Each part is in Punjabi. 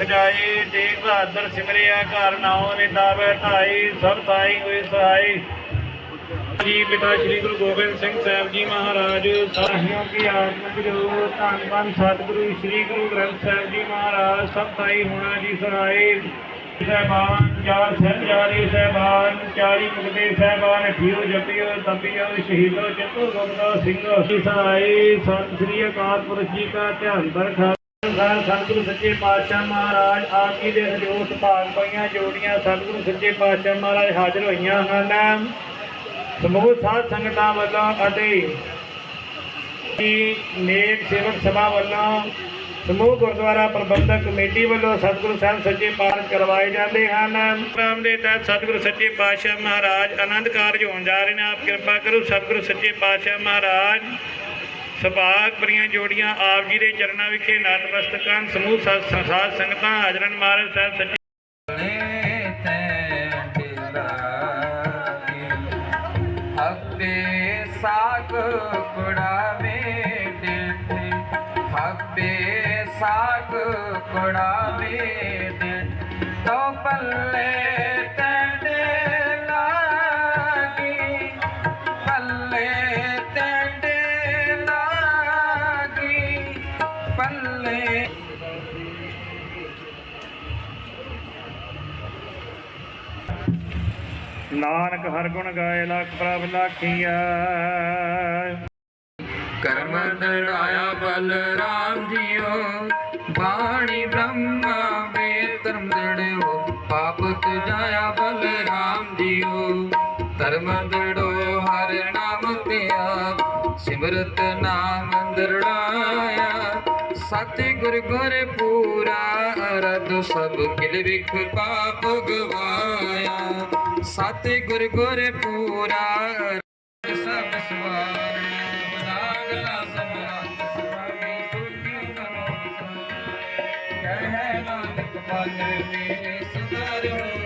ਸੁਖ ਜਾਏ ਤੇਗ ਬਹਾਦਰ ਸਿਮਰਿਆ ਘਰ ਨਾਉ ਨੇ ਢਾਈ, ਸਭ ਤਾਈ ਹੋਏ ਸਹਾਈ। ਜੀ ਪਿਤਾ ਸ੍ਰੀ ਗੁਰੂ ਗੋਬਿੰਦ ਸਿੰਘ ਸਾਹਿਬ ਜੀ ਮਹਾਰਾਜ ਸਾਹਿਬੋਂ ਕੀ ਆਤਮਿਕ ਜੋ ਧੰਨ ਧੰਨ ਸਤਿਗੁਰੂ ਸ੍ਰੀ ਗੁਰੂ ਗ੍ਰੰਥ ਸਾਹਿਬ ਜੀ ਮਹਾਰਾਜ, ਸਭ ਤਾਈ ਹੋਣਾ ਜੀ ਸਹਾਈ। ਸਹਿਬਾਨ, ਚਾਰ ਸਹਿਜਾਰੀ ਸਹਿਬਾਨ ਚਾਲੀ ਮੁਕਤੇ, ਸਹਿਬਾਨ ਠੀਓ ਜਪਿਓ, ਤਪਿਓ, ਸ਼ਹੀਦੋ ਚਤੁਰ ਗੁਪਤਾ ਸਿੰਘ, ਸਹਾਈ। ਸਤਿ ਸ੍ਰੀ ਅਕਾਲ ਪੁਰਖ ਜੀ ਕਾ ਧਿਆਨ ਬਰਖਾ। ਸੰਸਾਰ ਸਤਿਗੁਰੂ ਸੱਚੇ ਪਾਤਸ਼ਾਹ ਮਹਾਰਾਜ, ਆਪ ਜੀ ਦੇ ਹਜੂਰ ਭਾਗ ਪਈਆਂ ਜੋੜੀਆਂ ਸਤਿਗੁਰੂ ਸੱਚੇ ਪਾਤਸ਼ਾਹ ਮਹਾਰਾਜ ਹਾਜ਼ਰ ਹੋਈਆਂ ਹਨ। ਸਮੂਹ ਸਾਧ ਸੰਗਤਾਂ ਵੱਲੋਂ ਅਤੇ ਕੀ ਨੇਕ ਸੇਵਕ ਸਭਾ ਵੱਲੋਂ ਸਮੂਹ ਗੁਰਦੁਆਰਾ ਪ੍ਰਬੰਧਕ ਕਮੇਟੀ ਵੱਲੋਂ ਸਤਿਗੁਰੂ ਸਾਹਿਬ ਸੱਚੇ ਪਾਠ ਕਰਵਾਏ ਜਾਂਦੇ ਹਨ। ਪ੍ਰੋਗਰਾਮ ਦੇ ਤਹਿਤ ਸਤਿਗੁਰੂ ਸੱਚੇ ਪਾਤਸ਼ਾਹ ਮਹਾਰਾਜ ਆਨੰਦ ਕਾਰਜ ਹੋਣ ਜਾ ਰਹੇ ਨੇ। ਆਪ ਕਿਰਪਾ ਕਰੋ ਸਤਿਗੁਰੂ ਸੱਚੇ ਪਾਤਸ਼ਾਹ ਮਹਾਰਾਜ ਸੁਭਾਗ ਭਰੀਆਂ ਜੋੜੀਆਂ ਆਪ ਜੀ ਦੇ ਚਰਨਾਂ ਵਿਖੇ ਨਤਮਸਤਕ ਹਨ ਸਮੂਹ ਸਾਧ ਸਾਧ ਸੰਗਤਾਂ, ਹਾਜ਼ਰਨ ਮਹਾਰਾਜ ਸਾਹਿਬ ਸੱਚੇ ਸਾਗ ਕੁੜਾ ਮੇ ਦਿੱਤੇ ਹੱਬੇ ਸਾਗ ਕੁੜਾ ਮੇ ਤੋ ਪੱਲੇ ਨਾਨਕ ਹਰ ਗੁਣ ਗਾਏ, ਲੱਖ ਪ੍ਰਭ ਲਾਖੀਆ ਕਰਮ ਦਰਾਇਆ ਬਲਰਾਮ ਜੀਓ, ਬਾਣੀ ਬ੍ਰਹਮਾ ਵੇ ਧਰਮ ਦੜਿਓ ਪਾਪ ਤਜਾਇਆ ਬਲਰਾਮ ਜੀਓ। ਧਰਮ ਦੜੋ ਹਰ ਨਾਮ ਧਿਆ, ਸਿਮਰਤ ਨਾਮ ਦਰੜਾਇਆ। ਸਤਿਗੁਰ ਗੁਰ ਪੂਰਾ, ਅਰਧ ਸਭ ਕਿਲ ਵਿਖ ਪਾਪ ਗਵਾਇਆ। ਸਤਿਗੁਰ ਗੁਰ ਪੂਰਾ ਸਭ ਸਵਾਰ ਬਨਾਗਲਾ ਸਮਰੰਤ ਸੁਆਮੀ ਸੁਖੀ ਮਨੋ ਕਹਿ ਨਾਨਕ ਮਨ ਮੇਰੇ ਸੁਧਰ ਸਾਚੇ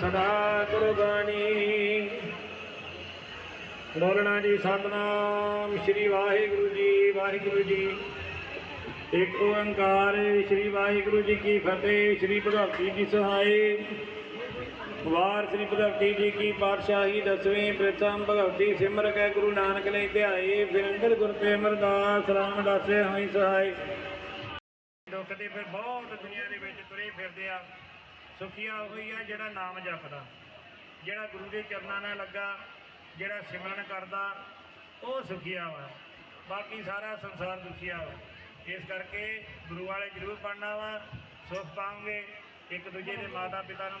ਸਦਾ ਗੁਰੂ ਬਾਣੀ। ਬੋਲਣਾ ਜੀ ਸਤਨਾਮ ਸ੍ਰੀ ਵਾਹਿਗੁਰੂ ਜੀ ਵਾਹਿਗੁਰੂ ਜੀ। ਇੱਕ ਓੰਕਾਰ ਸ੍ਰੀ ਵਾਹਿਗੁਰੂ ਜੀ ਕੀ ਫਤਿਹ, ਸ੍ਰੀ ਭਗਵਤੀ ਜੀ ਸਹਾਈ। ਵਾਰ ਸ੍ਰੀ ਭਗਵਤੀ ਜੀ ਕੀ ਪਾਤਸ਼ਾਹੀ ਦਸਵੀਂ ਪ੍ਰਥਮ ਭਗਵਤੀ ਸਿਮਰ ਕੈ ਗੁਰੂ ਨਾਨਕ ਨੇ ਧਿਆਏ, ਫਿਰ ਅੰਦਰ ਗੁਰ ਤੇ ਅਮਰਦਾਸ ਰਾਮਦਾਸੇ ਹੋਈ ਸਹਾਈ। ਦੁੱਖ ਦੇ ਫਿਰ ਬਹੁਤ ਦੁਨੀਆ ਦੇ ਵਿੱਚ ਤੁਰੇ ਫਿਰਦੇ ਆ। ਸੁਖੀਆ ਹੋਈ ਆ ਜਿਹੜਾ ਨਾਮ ਜਪਦਾ, ਜਿਹੜਾ ਗੁਰੂ ਦੇ ਚਰਨਾਂ ਨਾਲ ਲੱਗਾ, ਜਿਹੜਾ ਸਿਮਰਨ ਕਰਦਾ, ਉਹ ਸੁਖੀਆ ਵਾ। ਬਾਕੀ ਸਾਰਾ ਸੰਸਾਰ ਦੁਖੀਆ ਵਾ। ਇਸ ਕਰਕੇ ਗੁਰੂ ਵਾਲੇ ਜ਼ਰੂਰ ਪੜਨਾ ਵਾ। ਸੁਖ ਪਾਉਂਗੇ ਇੱਕ ਦੂਜੇ ਦੇ ਮਾਤਾ ਪਿਤਾ ਨੂੰ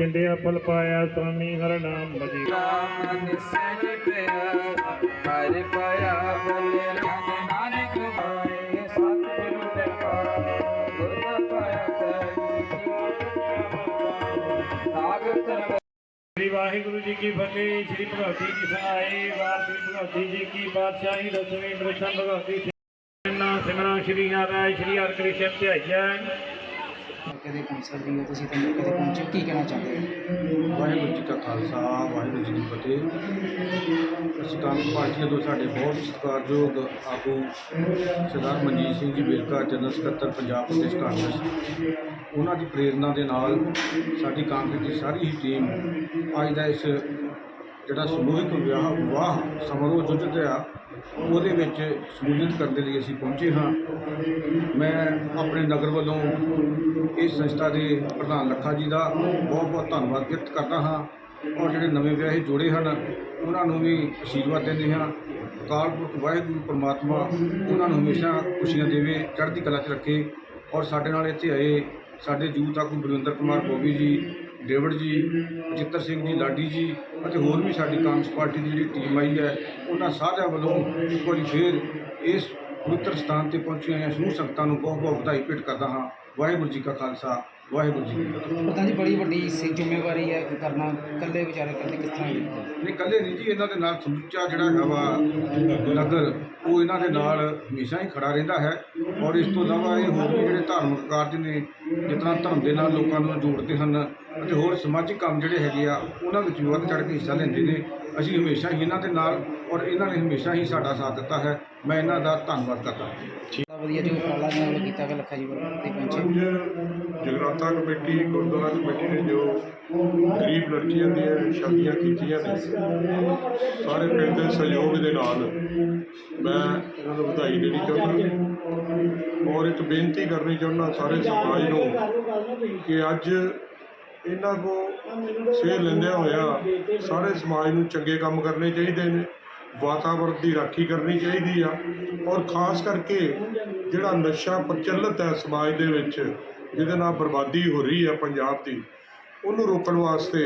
ਚਿੰਦਿਆ ਫਲ ਪਾਇਆ ਸੁਆਮੀ ਹਰ ਨਾਮ ਬਜੀ ਰਾਮ ਸਹਿਜ ਪਿਆ ਹਰਿ ਪਾਇਆ ਬਲੇ ਰਾਮ ਨਾਨਕ ਪਾਏ ਸਤਿ ਗੁਰੂ ਤੇ ਪਾਇਆ ਗੁਰ ਦਾ ਪਾਇਆ ਸਹਿਜ ਨਾਗ ਧਰਮ ਸ੍ਰੀ ਵਾਹਿਗੁਰੂ ਜੀ ਕੀ ਫਤਿਹ ਸ੍ਰੀ ਭਗਵਤੀ ਜੀ ਸਹਾਈ ਵਾਰ ਸ੍ਰੀ ਭਗਵਤੀ ਜੀ ਕੀ ਬਾਦਸ਼ਾਹੀ ਦਸਵੀਂ ਪ੍ਰਥਮ ਭਗਵਤੀ ਨਾ ਸਿਮਰਨ ਸ੍ਰੀ ਹਰਿ ਸ੍ਰੀ ਹਰਿਕ੍ਰਿਸ਼ਨ ਧਿਆਈਆ ਮੌਕੇ ਦੇ ਪਹੁੰਚ ਸਕਦੀ ਹੈ, ਤੁਸੀਂ ਤਾਂ ਮੌਕੇ ਤੇ ਪਹੁੰਚੇ ਕੀ ਕਹਿਣਾ ਚਾਹੁੰਦੇ ਹੋ? ਵਾਹਿਗੁਰੂ ਜੀ ਕਾ ਖਾਲਸਾ, ਵਾਹਿਗੁਰੂ ਜੀ ਕੀ ਫਤਿਹ। ਅਸੀਂ ਕਾਂਗਰਸ ਪਾਰਟੀ ਤੋਂ ਸਾਡੇ ਬਹੁਤ ਸਤਿਕਾਰਯੋਗ ਆਗੂ ਸਰਦਾਰ ਮਨਜੀਤ ਸਿੰਘ ਜੀ ਵੇਰਕਾ ਜਨਰਲ ਸਕੱਤਰ ਪੰਜਾਬ ਪ੍ਰਦੇਸ਼ ਕਾਂਗਰਸ। ਉਹਨਾਂ ਦੀ ਪ੍ਰੇਰਣਾ ਦੇ ਨਾਲ ਸਾਡੀ ਕਾਂਗਰਸ ਦੀ ਸਾਰੀ ਹੀ ਟੀਮ ਅੱਜ ਦਾ ਇਸ ਜਿਹੜਾ ਸਮੂਹਿਕ ਵਿਆਹ ਵਿਵਾਹ ਸਮਾਰੋਹ ਜੁਝਤ ਆ ਉਹਦੇ ਵਿੱਚ ਸ਼ਮੂਲੀਅਤ ਕਰਨ ਦੇ ਲਈ ਅਸੀਂ ਪਹੁੰਚੇ ਹਾਂ। ਮੈਂ ਆਪਣੇ ਨਗਰ ਵੱਲੋਂ ਇਸ ਸੰਸਥਾ ਦੇ ਪ੍ਰਧਾਨ ਲੱਖਾ ਜੀ ਦਾ ਬਹੁਤ ਬਹੁਤ ਧੰਨਵਾਦ ਵਿਅਕਤ ਕਰਦਾ ਹਾਂ ਔਰ ਜਿਹੜੇ ਨਵੇਂ ਵਿਆਹੇ ਜੋੜੇ ਹਨ, ਉਹਨਾਂ ਨੂੰ ਵੀ ਅਸ਼ੀਰਵਾਦ ਦਿੰਦੇ ਹਾਂ। ਅਕਾਲ ਪੁਰਖ ਵਾਹਿਗੁਰੂ ਪਰਮਾਤਮਾ ਉਹਨਾਂ ਨੂੰ ਹਮੇਸ਼ਾ ਖੁਸ਼ੀਆਂ ਦੇਵੇ, ਚੜ੍ਹਦੀ ਕਲਾ 'ਚ ਰੱਖੇ। ਔਰ ਸਾਡੇ ਨਾਲ ਇੱਥੇ ਆਏ ਸਾਡੇ ਯੂਥ ਆਗੂ ਬਲਵਿੰਦਰ ਕੁਮਾਰ ਬੋਬੀ ਜੀ ਡੇਵਿਡ ਜੀ ਜਿੱਤਰ ਸਿੰਘ ਜੀ ਲਾਡੀ ਜੀ ਅਤੇ ਹੋਰ ਵੀ ਸਾਡੀ ਕਾਂਗਰਸ ਪਾਰਟੀ ਦੀ ਜਿਹੜੀ ਟੀਮ ਆਈ ਹੈ ਉਹਨਾਂ ਸਾਰਿਆਂ ਵੱਲੋਂ ਇੱਕ ਵਾਰੀ ਫੇਰ ਇਸ ਪਵਿੱਤਰ ਸਥਾਨ ਤੇ ਪਹੁੰਚੀਆਂ ਹੋਈਆਂ ਸਮੂਹ ਸੰਗਤਾਂ ਨੂੰ ਬਹੁਤ ਬਹੁਤ ਵਧਾਈ ਭੇਟ ਕਰਦਾ ਹਾਂ। ਵਾਹਿਗੁਰੂ ਜੀ ਕਾ ਖਾਲਸਾ ਵਾਹਿਗੁਰੂ ਜੀ ਕੀ ਫਤਿਹ। ਪ੍ਰਧਾਨ ਜੀ ਬੜੀ ਵੱਡੀ ਸ- ਜ਼ਿੰਮੇਵਾਰੀ ਹੈ ਕਰਨਾ ਇਕੱਲੇ ਵਿਚਾਰੇ ਕਰਦੇ ਕਿਸ ਤਰ੍ਹਾਂ ਨਹੀਂ ਇਕੱਲੇ ਨਹੀਂ ਜੀ ਇਹਨਾਂ ਦੇ ਨਾਲ ਸਮੁੱਚਾ ਜਿਹੜਾ ਹੈਗਾ ਵਾ ਨਗਰ ਉਹ ਇਹਨਾਂ ਦੇ ਨਾਲ ਹਮੇਸ਼ਾ ਹੀ ਖੜਾ ਰਹਿੰਦਾ ਹੈ। ਔਰ ਇਸ ਤੋਂ ਇਲਾਵਾ ਇਹ ਹੋਰ ਵੀ ਜਿਹੜੇ ਧਾਰਮਿਕ ਕਾਰਜ ਨੇ ਜਿਸ ਤਰ੍ਹਾਂ ਧਰਮ ਦੇ ਨਾਲ ਲੋਕਾਂ ਨੂੰ ਜੋੜਦੇ ਹਨ ਅਤੇ ਹੋਰ ਸਮਾਜਿਕ ਕੰਮ ਜਿਹੜੇ ਹੈਗੇ ਆ ਉਹਨਾਂ ਵਿੱਚ ਵੀ ਵੱਧ ਚੜ੍ਹ ਕੇ ਹਿੱਸਾ ਲੈਂਦੇ ਨੇ। ਅਸੀਂ ਹਮੇਸ਼ਾ ਹੀ ਇਹਨਾਂ ਦੇ ਨਾਲ ਔਰ ਇਹਨਾਂ ਨੇ ਹਮੇਸ਼ਾ ਹੀ ਸਾਡਾ ਸਾਥ ਦਿੱਤਾ ਹੈ। ਮੈਂ ਇਹਨਾਂ ਦਾ ਧੰਨਵਾਦ ਕਰਦਾ ਹਾਂ। ਬੜਾ ਵਧੀਆ ਜੋ ਉਪਰਾਲਾ ਵੱਲੋਂ ਕੀਤਾ ਗਿਆ ਲੱਖਾ ਜੀ ਵੱਲੋਂ ਤੇ ਪਹੁੰਚੇ। ਜਗਰਾਤਾ ਕਮੇਟੀ ਗੁਰਦੁਆਰਾ ਕਮੇਟੀ ਨੇ ਜੋ ਗਰੀਬ ਲੜਕੀਆਂ ਦੀਆਂ ਸ਼ਾਦੀਆਂ ਕੀਤੀਆਂ ਨੇ ਸਾਰੇ ਪਿੰਡ ਦੇ ਸਹਿਯੋਗ ਦੇ ਨਾਲ ਮੈਂ ਇਹਨਾਂ ਨੂੰ ਵਧਾਈ ਦੇਣੀ ਚਾਹੁੰਦਾ ਔਰ ਇੱਕ ਬੇਨਤੀ ਕਰਨੀ ਚਾਹੁੰਦਾ ਸਾਰੇ ਸਮਾਜ ਨੂੰ ਕਿ ਅੱਜ ਇਹਨਾਂ ਕੋ ਸੇਧ ਲੈਂਦਿਆਂ ਹੋਇਆ ਸਾਰੇ ਸਮਾਜ ਨੂੰ ਚੰਗੇ ਕੰਮ ਕਰਨੇ ਚਾਹੀਦੇ ਨੇ ਵਾਤਾਵਰਣ ਦੀ ਰਾਖੀ ਕਰਨੀ ਚਾਹੀਦੀ ਆ। ਔਰ ਖਾਸ ਕਰਕੇ ਜਿਹੜਾ ਨਸ਼ਾ ਪ੍ਰਚਲਿਤ ਹੈ ਸਮਾਜ ਦੇ ਵਿੱਚ, ਜਿਹਦੇ ਨਾਲ ਬਰਬਾਦੀ ਹੋ ਰਹੀ ਹੈ ਪੰਜਾਬ ਦੀ, ਉਹਨੂੰ ਰੋਕਣ ਵਾਸਤੇ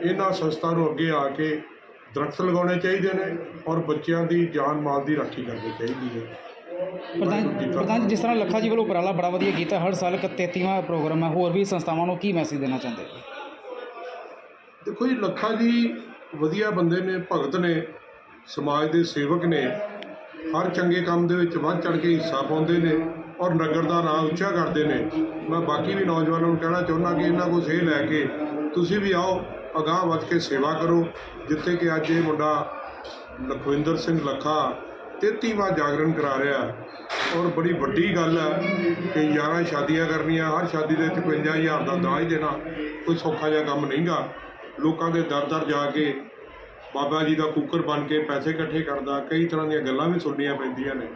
ਇਹਨਾਂ ਸੰਸਥਾ ਨੂੰ ਅੱਗੇ ਆ ਕੇ ਦਰਖਤ ਲਗਾਉਣੇ ਚਾਹੀਦੇ ਨੇ ਔਰ ਬੱਚਿਆਂ ਦੀ ਜਾਨ ਮਾਲ ਦੀ ਰਾਖੀ ਕਰਨੀ ਚਾਹੀਦੀ ਹੈ। ਪ੍ਰਧਾਨ ਪ੍ਰਧਾਨ ਜੀ, ਜਿਸ ਤਰ੍ਹਾਂ ਲੱਖਾ ਜੀ ਵੱਲੋਂ ਉਪਰਾਲਾ ਬੜਾ ਵਧੀਆ ਕੀਤਾ, ਹਰ ਸਾਲ ਇੱਕ 33ਵਾਂ ਪ੍ਰੋਗਰਾਮ ਹੈ, ਹੋਰ ਵੀ ਸੰਸਥਾਵਾਂ ਨੂੰ ਕੀ ਮੈਸੇਜ ਦੇਣਾ ਚਾਹੁੰਦੇ? ਦੇਖੋ ਜੀ, ਲੱਖਾ ਜੀ ਵਧੀਆ ਬੰਦੇ ਨੇ, ਭਗਤ ਨੇ, ਸਮਾਜ ਦੇ ਸੇਵਕ ਨੇ, ਹਰ ਚੰਗੇ ਕੰਮ ਦੇ ਵਿੱਚ ਵੱਧ ਚੜ ਕੇ ਹਿੱਸਾ ਪਾਉਂਦੇ ਨੇ ਔਰ ਨਗਰ ਦਾ ਨਾਂ ਉੱਚਾ ਕਰਦੇ ਨੇ। ਮੈਂ ਬਾਕੀ ਵੀ ਨੌਜਵਾਨਾਂ ਨੂੰ ਕਹਿਣਾ ਚਾਹੁੰਦਾ ਕਿ ਇਹਨਾਂ ਕੋਲ ਸੇ ਲੈ ਕੇ ਤੁਸੀਂ ਵੀ ਆਓ, ਅਗਾਹ ਵੱਧ ਕੇ ਸੇਵਾ ਕਰੋ, ਜਿੱਥੇ ਕਿ ਅੱਜ ਇਹ ਮੁੰਡਾ ਲਖਵਿੰਦਰ ਸਿੰਘ ਲੱਖਾ 33ਵਾਂ ਜਾਗਰਣ ਕਰਾ ਰਿਹਾ। ਔਰ ਬੜੀ ਵੱਡੀ ਗੱਲ ਹੈ ਕਿ 11 ਸ਼ਾਦੀਆਂ ਕਰਨੀਆਂ, ਹਰ ਸ਼ਾਦੀ ਦੇ ਵਿੱਚ 55000 ਦਾ ਦਾਜ ਦੇਣਾ ਕੋਈ ਸੌਖਾ ਜਿਹਾ ਕੰਮ ਨਹੀਂਗਾ। ਲੋਕਾਂ ਦੇ ਦਰ ਦਰ ਜਾ ਕੇ ਬਾਬਾ ਜੀ ਦਾ ਕੂਕਰ ਬਣ ਕੇ ਪੈਸੇ ਇਕੱਠੇ ਕਰਦਾ, ਕਈ ਤਰ੍ਹਾਂ ਦੀਆਂ ਗੱਲਾਂ ਵੀ ਸੁਣਨੀਆਂ ਪੈਂਦੀਆਂ ਨੇ।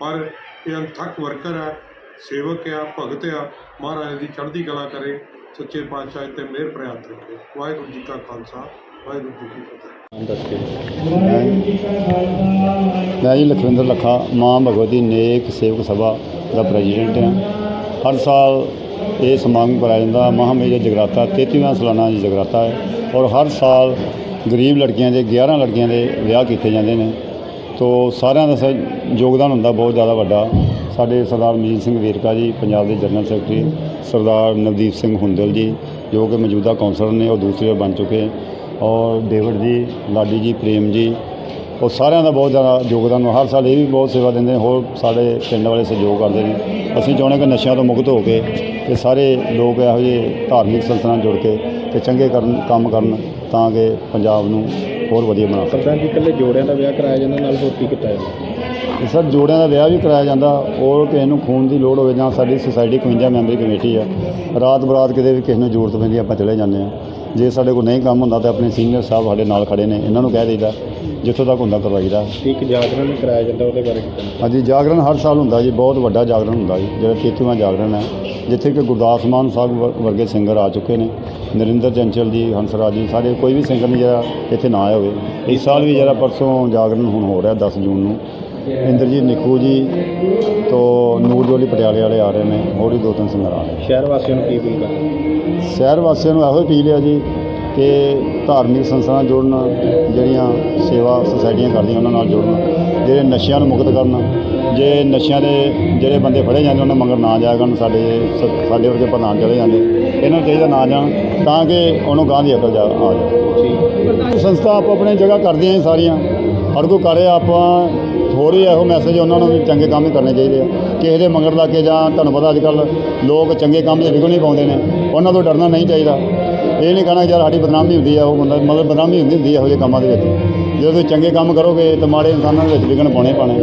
ਪਰ ਇਹ ਅਣਥੱਕ ਵਰਕਰ ਆ ਸੇਵਕ ਆ, ਭਗਤ ਆ, ਮਹਾਰਾਜ ਦੀ ਚੜ੍ਹਦੀ ਕਲਾ ਕਰੇ, ਸੱਚੇ ਪਾਤਸ਼ਾਹ ਤੇ ਮਿਹਰ ਪ੍ਰਿਆਤ ਰੱਖੇ। ਵਾਹਿਗੁਰੂ ਜੀ ਕਾ ਖਾਲਸਾ, ਵਾਹਿਗੁਰੂ ਜੀ ਕੀ ਫਤਿਹ। ਮੈਂ ਜੀ ਲਖਵਿੰਦਰ ਲੱਖਾ, ਮਾਂ ਭਗਵਤੀ ਨੇਕ ਸੇਵਕ ਸਭਾ ਦਾ ਪ੍ਰੈਜ਼ੀਡੈਂਟ ਹਾਂ। ਹਰ ਸਾਲ ਇਹ ਸਮਾਗਮ ਕਰਾਇਆ ਜਾਂਦਾ। ਮਹਾਮੇਜ ਜਗਰਾਤਾ 33ਵਾਂ ਸਾਲਾਨਾ ਜਗਰਾਤਾ ਹੈ ਔਰ ਹਰ ਸਾਲ ਗਰੀਬ ਲੜਕੀਆਂ ਦੇ 11 ਲੜਕੀਆਂ ਦੇ ਵਿਆਹ ਕੀਤੇ ਜਾਂਦੇ ਨੇ। ਤੋ ਸਾਰਿਆਂ ਦਾ ਸ- ਯੋਗਦਾਨ ਹੁੰਦਾ ਬਹੁਤ ਜ਼ਿਆਦਾ ਵੱਡਾ। ਸਾਡੇ ਸਰਦਾਰ ਮਜੀਦ ਸਿੰਘ ਵੇਰਕਾ ਜੀ, ਪੰਜਾਬ ਦੇ ਜਨਰਲ ਸੈਕਟਰੀ ਸਰਦਾਰ ਨਵਦੀਪ ਸਿੰਘ ਹੁੰਦਲ ਜੀ, ਜੋ ਕਿ ਮੌਜੂਦਾ ਕੌਂਸਲਰ ਨੇ, ਉਹ ਦੂਸਰੇ ਬਣ ਚੁੱਕੇ। ਔਰ ਡੇਵਿਡ ਜੀ ਲਾਡੀ ਜੀ ਪ੍ਰੇਮ ਜੀ ਉਹ ਸਾਰਿਆਂ ਦਾ ਬਹੁਤ ਜ਼ਿਆਦਾ ਯੋਗਦਾਨ। ਹਰ ਸਾਲ ਇਹ ਵੀ ਬਹੁਤ ਸੇਵਾ ਦਿੰਦੇ ਨੇ ਹੋਰ ਸਾਡੇ ਪਿੰਡ ਵਾਲੇ ਸਹਿਯੋਗ ਕਰਦੇ ਨੇ। ਅਸੀਂ ਚਾਹੁੰਦੇ ਕਿ ਨਸ਼ਿਆਂ ਤੋਂ ਮੁਕਤ ਹੋ ਕੇ ਤੇ ਸਾਰੇ ਲੋਕ ਇਹੋ ਜਿਹੇ ਧਾਰਮਿਕ ਸੰਸਥਾਨਾਂ ਨਾਲ ਜੁੜ ਕੇ ਤੇ ਚੰਗੇ ਕਰਨ ਕੰਮ ਕਰਨ ਤਾਂ ਕਿ ਪੰਜਾਬ ਨੂੰ ਹੋਰ ਵਧੀਆ ਬਣਾ ਸਕਣ। ਪ੍ਰਧਾਨ ਜੀ ਇਕੱਲੇ ਜੋੜਿਆਂ ਦਾ ਵਿਆਹ ਕਰਾਇਆ ਜਾਂਦਾ ਨਾਲ ਹੋਰ ਕੀ ਕੀਤਾ ਜਾਂਦਾ? ਸਰ ਜੋੜਿਆਂ ਦਾ ਵਿਆਹ ਵੀ ਕਰਾਇਆ ਜਾਂਦਾ ਔਰ ਕਿਸੇ ਨੂੰ ਖੂਨ ਦੀ ਲੋੜ ਹੋਵੇ ਜਾਂ ਸਾਡੀ ਸੁਸਾਇਟੀ 51 ਮੈਂਬਰੀ ਕਮੇਟੀ ਆ ਰਾਤ ਬਰਾਤ ਕਿਤੇ ਵੀ ਕਿਸੇ ਨੂੰ ਜ਼ਰੂਰਤ ਪੈਂਦੀ ਆਪਾਂ ਚਲੇ ਜਾਂਦੇ ਆ ਜੇ ਸਾਡੇ ਕੋਲ ਨਹੀਂ ਕੰਮ ਹੁੰਦਾ ਤਾਂ ਆਪਣੇ ਸੀਨੀਅਰ ਸਾਹਿਬ ਸਾਡੇ ਨਾਲ ਖੜੇ ਨੇ ਇਹਨਾਂ ਨੂੰ ਕਹਿ ਦੇਈਦਾ ਜਿੱਥੋਂ ਤੱਕ ਹੁੰਦਾ ਕਰਵਾਈਦਾ। ਇੱਕ ਜਾਗਰਣ ਵੀ ਕਰਾਇਆ ਜਾਂਦਾ ਉਹਦੇ ਬਾਰੇ ਹਾਂਜੀ ਜਾਗਰਣ ਹਰ ਸਾਲ ਹੁੰਦਾ ਜੀ ਬਹੁਤ ਵੱਡਾ ਜਾਗਰਣ ਹੁੰਦਾ ਜੀ ਜਿਹੜਾ 33ਵਾਂ ਜਾਗਰਣ ਹੈ। ਜਿੱਥੇ ਕਿ ਗੁਰਦਾਸ ਮਾਨ ਸਾਹਿਬ ਵਰ- ਵਰਗੇ ਸਿੰਗਰ ਆ ਚੁੱਕੇ ਨੇ ਨਰਿੰਦਰ ਚੰਚਲ ਜੀ ਹੰਸਰਾਜ ਜੀ ਸਾਰੇ ਕੋਈ ਵੀ ਸਿੰਗਰ ਨਹੀਂ ਜਿਹੜਾ ਇੱਥੇ ਨਾ ਆਇਆ ਹੋਵੇ। ਇਸ ਸਾਲ ਵੀ ਜਿਹੜਾ ਪਰਸੋਂ ਜਾਗਰਣ ਹੁਣ ਹੋ ਰਿਹਾ 10 ਜੂਨ ਨੂੰ ਇੰਦਰਜੀਤ ਨਿੱਕੂ ਜੀ ਤੋਂ ਨੂਰ ਜੋਲੀ ਪਟਿਆਲੇ ਵਾਲੇ ਆ ਰਹੇ ਨੇ ਹੋਰ ਵੀ ਦੋ ਤਿੰਨ ਸਿੰਗਰ ਆ ਰਹੇ ਸ਼ਹਿਰ ਵਾਸੀਆਂ ਨੂੰ ਕੀ ਅਪੀਲ ਕਰਨਾ ਸ਼ਹਿਰ ਵਾਸੀਆਂ ਨੂੰ ਇਹੋ ਅਪੀਲ ਹੈ ਜੀ ਕਿ ਧਾਰਮਿਕ ਸੰਸਥਾਵਾਂ ਜੁੜਨ ਜਿਹੜੀਆਂ ਸੇਵਾ ਸੁਸਾਇਟੀਆਂ ਕਰਦੀਆਂ ਉਹਨਾਂ ਨਾਲ ਜੁੜਨ ਜਿਹੜੇ ਨਸ਼ਿਆਂ ਨੂੰ ਮੁਕਤ ਕਰਨ ਜੇ ਨਸ਼ਿਆਂ ਦੇ ਜਿਹੜੇ ਬੰਦੇ ਫੜੇ ਜਾਂਦੇ ਉਹਨਾਂ ਮਗਰ ਨਾ ਜਾਇਆ ਕਰਨ ਸਾਡੇ ਸਾਡੇ ਵਰਗੇ ਪ੍ਰਧਾਨ ਚਲੇ ਜਾਂਦੇ ਇਹਨਾਂ ਨੂੰ ਚਾਹੀਦਾ ਨਾ ਜਾਣ ਤਾਂ ਕਿ ਉਹਨੂੰ ਗਾਂ ਦੀ ਅਕਲ ਜਾ ਆ ਜਾਏ ਸੰਸਥਾ ਆਪੋ ਆਪਣੀ ਜਗ੍ਹਾ ਕਰਦੀਆਂ ਸਾਰੀਆਂ ਹਰ ਕੋਈ ਕਰੇ ਆਪਾਂ ਥੋੜੀ ਇਹੋ ਮੈਸੇਜ ਉਹਨਾਂ ਨੂੰ ਵੀ ਚੰਗੇ ਕੰਮ ਹੀ ਕਰਨੇ ਚਾਹੀਦੇ ਆ। ਕਿਸੇ ਦੇ ਮੰਗਣ ਲੱਗ ਕੇ ਜਾਂ ਤੁਹਾਨੂੰ ਪਤਾ ਅੱਜ ਕੱਲ ਲੋਕ ਚੰਗੇ ਕੰਮ 'ਚ ਵਿਗੜ ਨਹੀਂ ਪਾਉਂਦੇ ਨੇ। ਉਹਨਾਂ ਤੋਂ ਡਰਨਾ ਨਹੀਂ ਚਾਹੀਦਾ। ਇਹ ਨਹੀਂ ਕਹਿਣਾ ਯਾਰ ਸਾਡੀ ਬਦਨਾਮੀ ਹੁੰਦੀ ਆ, ਉਹ ਬੰਦਾ ਮਤਲਬ ਬਦਨਾਮੀ ਹੁੰਦੀ ਹੁੰਦੀ ਆ, ਇਹੋ ਜਿਹੇ ਕੰਮਾਂ ਦੇ ਵਿੱਚ। ਜਦੋਂ ਤੁਸੀਂ ਚੰਗੇ ਕੰਮ ਕਰੋਗੇ ਤਾਂ ਮਾੜੇ ਇਨਸਾਨਾਂ ਦੇ ਵਿੱਚ ਵਿਗਣ ਪਾਉਣੇ ਹੀ ਪਾਣੇ